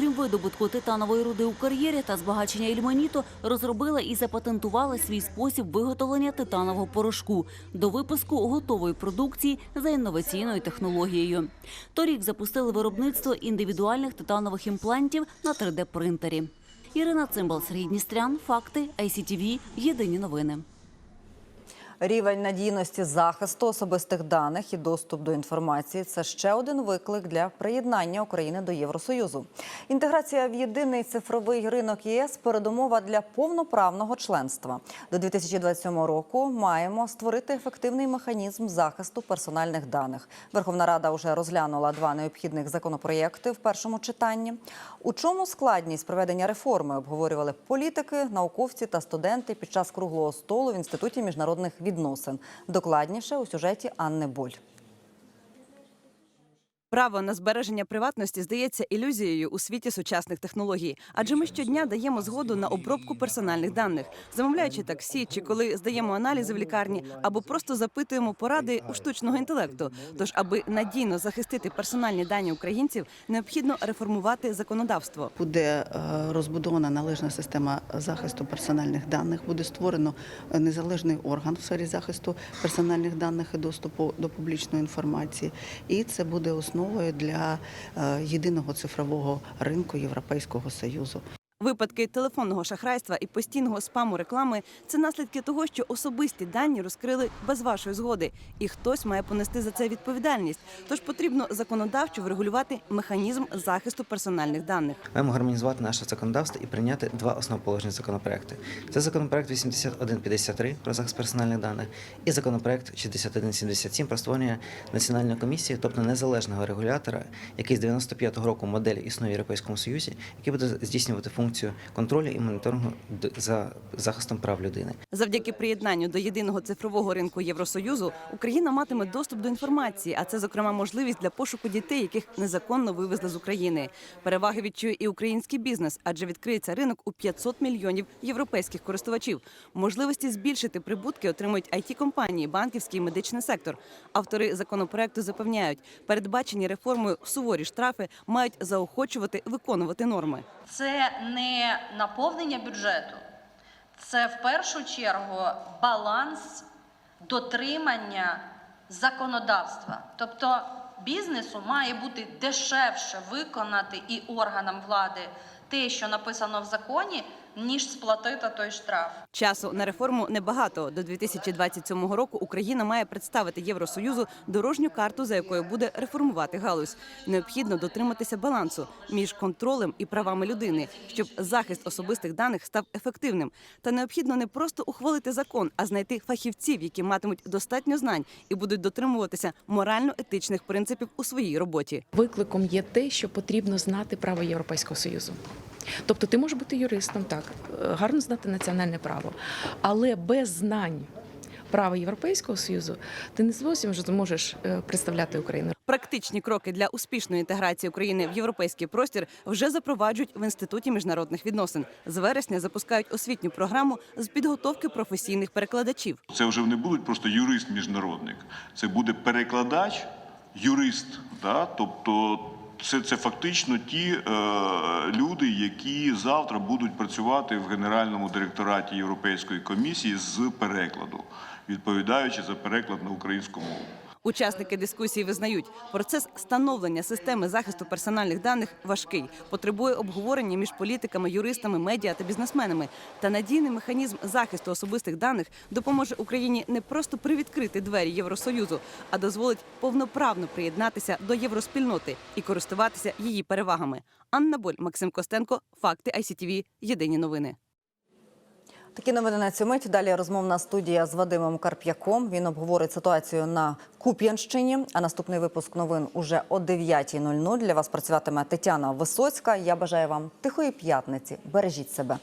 окрім видобутку титанової руди у кар'єрі та збагачення ільменіту, розробила і запатентувала свій спосіб виготовлення титанового порошку до випуску готової продукції за інноваційною технологією. Торік запустили виробництво індивідуальних титанових імплантів на 3D-принтері. Ірина Цимбал, Сергій Дністрян, Факти, ICTV, Єдині новини. Рівень надійності захисту особистих даних і доступ до інформації це ще один виклик для приєднання України до Євросоюзу. Інтеграція в єдиний цифровий ринок ЄС передумова для повноправного членства. До 2027 року маємо створити ефективний механізм захисту персональних даних. Верховна Рада вже розглянула два необхідних законопроєкти в першому читанні. У чому складність проведення реформи обговорювали політики, науковці та студенти під час круглого столу в інституті міжнародних відносин. Докладніше у сюжеті Анни Боль. Право на збереження приватності здається ілюзією у світі сучасних технологій, адже ми щодня даємо згоду на обробку персональних даних, замовляючи таксі, чи коли здаємо аналізи в лікарні, або просто запитуємо поради у штучного інтелекту. Тож, аби надійно захистити персональні дані українців, необхідно реформувати законодавство. Буде е, розбудована належна система захисту персональних даних. Буде створено е, незалежний орган в сфері захисту персональних даних і доступу до публічної інформації. І це буде основою для е, єдиного цифрового ринку Європейського союзу. Випадки телефонного шахрайства і постійного спаму реклами це наслідки того, що особисті дані розкрили без вашої згоди, і хтось має понести за це відповідальність. Тож потрібно законодавчо врегулювати механізм захисту персональних даних. Маємо гармонізувати наше законодавство і прийняти два основоположні законопроекти. Це законопроект 8153 про захист персональних даних і законопроект 6177 про створення національної комісії, тобто незалежного регулятора, який з 95-го року модель існує в Європейському Союзі, який буде здійснювати функцію контролю і моніторингу д- за захистом прав людини. Завдяки приєднанню до єдиного цифрового ринку Євросоюзу Україна матиме доступ до інформації, а це зокрема можливість для пошуку дітей, яких незаконно вивезли з України. Переваги відчує і український бізнес, адже відкриється ринок у 500 мільйонів європейських користувачів. Можливості збільшити прибутки отримують it компанії, банківський і медичний сектор. Автори законопроекту запевняють, передбачені реформою суворі штрафи мають заохочувати виконувати норми. Це не наповнення бюджету, це в першу чергу баланс дотримання законодавства. Тобто бізнесу має бути дешевше виконати і органам влади те, що написано в законі, ніж сплатити той штраф. Часу на реформу небагато. До 2027 року Україна має представити Євросоюзу дорожню карту, за якою буде реформувати галузь. Необхідно дотриматися балансу між контролем і правами людини, щоб захист особистих даних став ефективним. Та необхідно не просто ухвалити закон, а знайти фахівців, які матимуть достатньо знань і будуть дотримуватися морально-етичних принципів у своїй роботі. Викликом є те, що потрібно знати право Європейського союзу. Тобто, ти можеш бути юристом, так е, гарно знати національне право, але без знань права Європейського союзу ти не зовсім вже зможеш е, представляти Україну. Практичні кроки для успішної інтеграції України в європейський простір вже запроваджують в інституті міжнародних відносин. З вересня запускають освітню програму з підготовки професійних перекладачів. Це вже не будуть просто юрист-міжнародник, це буде перекладач, юрист. Да? Тобто це, це фактично ті е, люди, які завтра будуть працювати в Генеральному директораті Європейської комісії з перекладу, відповідаючи за переклад на українську мову. Учасники дискусії визнають, процес становлення системи захисту персональних даних важкий, потребує обговорення між політиками, юристами, медіа та бізнесменами. Та надійний механізм захисту особистих даних допоможе Україні не просто привідкрити двері Євросоюзу, а дозволить повноправно приєднатися до євроспільноти і користуватися її перевагами. Анна Боль, Максим Костенко, факти ICTV, Єдині новини. Такі новини на цю мить. Далі розмовна студія з Вадимом Карп'яком. Він обговорить ситуацію на Куп'янщині. А наступний випуск новин уже о 9.00. Для вас працюватиме Тетяна Висоцька. Я бажаю вам тихої п'ятниці. Бережіть себе.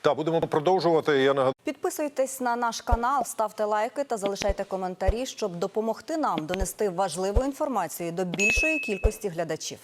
Так, будемо продовжувати. Я нагадаю. Підписуйтесь на наш канал, ставте лайки та залишайте коментарі, щоб допомогти нам донести важливу інформацію до більшої кількості глядачів.